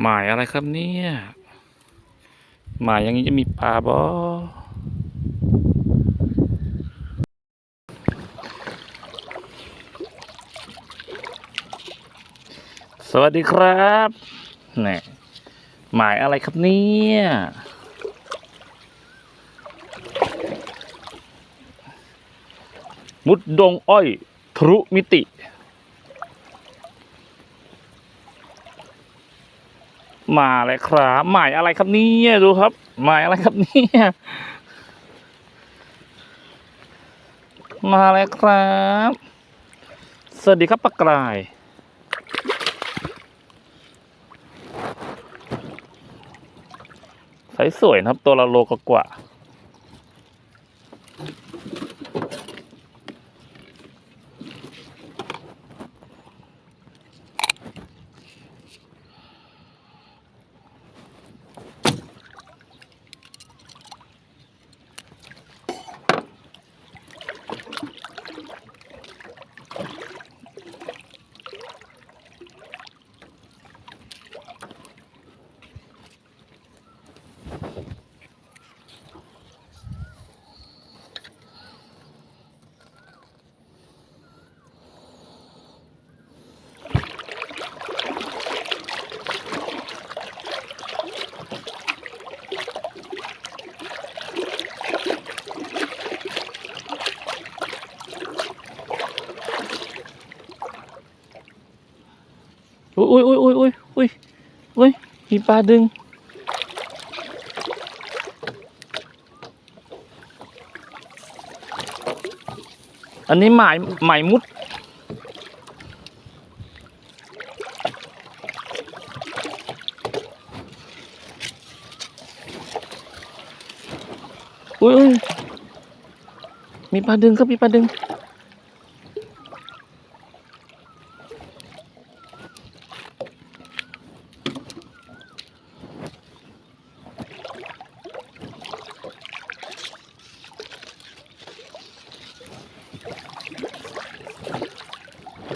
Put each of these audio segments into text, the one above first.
หมายอะไรครับเนี่ย หมายอย่างนี้จะมีปลาบ่สวัสดีครับนี่หมายอะไรครับเนี่ยมุดดงอ้อย ทรุมิติ มาเลยครับหมายอะไรครับเนี่ยดูครับหมายอะไรครับเนี่ยมาเลยครับ สวัสดีครับปากกรายใสสวยนะครับ ตัวละโลกว่า อุ้ยอุ้ยอุ้ยอุ้ยอุ้ยอุ้ยมีปลาดึง อันนี้หมายหมายมุด อุ้ยอุ้ยมีปลาดึงครับมีปลาดึง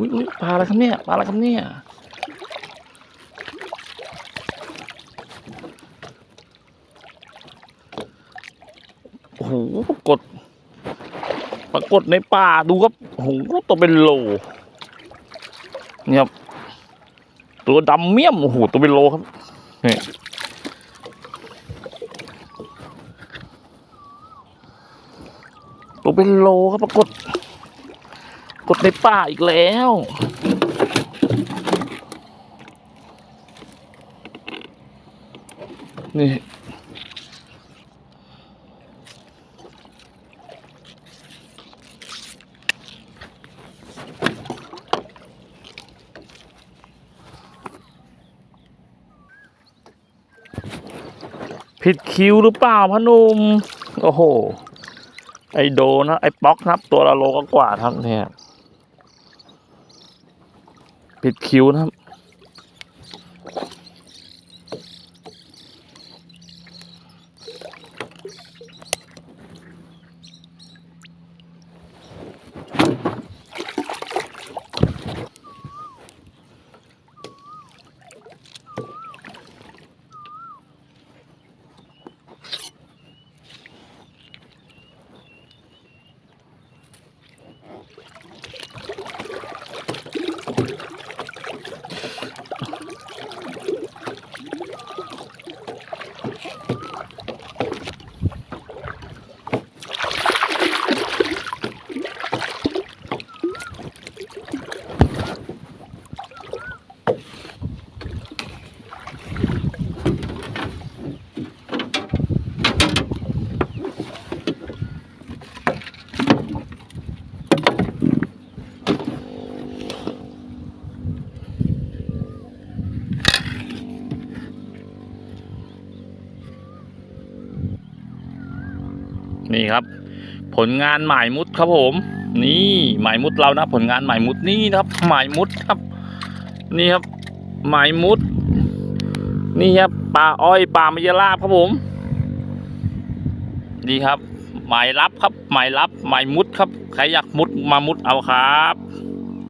อุ้ยอุ้ยปลาอะไรครับเนี่ยปลาอะไรครับเนี่ยโอ้โหปรากฏปรากฏในป่าดูครับโอ้โหตัวเป็นโลเนี่ยครับตัวดำเมี่ยมโอ้โหตัวเป็นโลครับนี่ตัวเป็นโลครับปรากฏ ในป่าอีกแล้ว นี่ผิดคิวหรือเปล่าพนุมโอ้โห ไอโดนะ ไอป๊อกนะครับ ตัวละโลก็กว่าครับเนี่ย ผิดคิวนะครับ นี่ครับ ผลงานหมายมุดครับผม นี่หมายมุดเรานะ ผลงานหมายมุดนี่นะครับ หมายมุดครับ นี่ครับ หมายมุด นี่ครับปลาอ้อยปลามายราบครับผมนี่ครับ หมายรับครับ หมายรับหมายมุดครับใครอยากมุดมามุดเอาครับ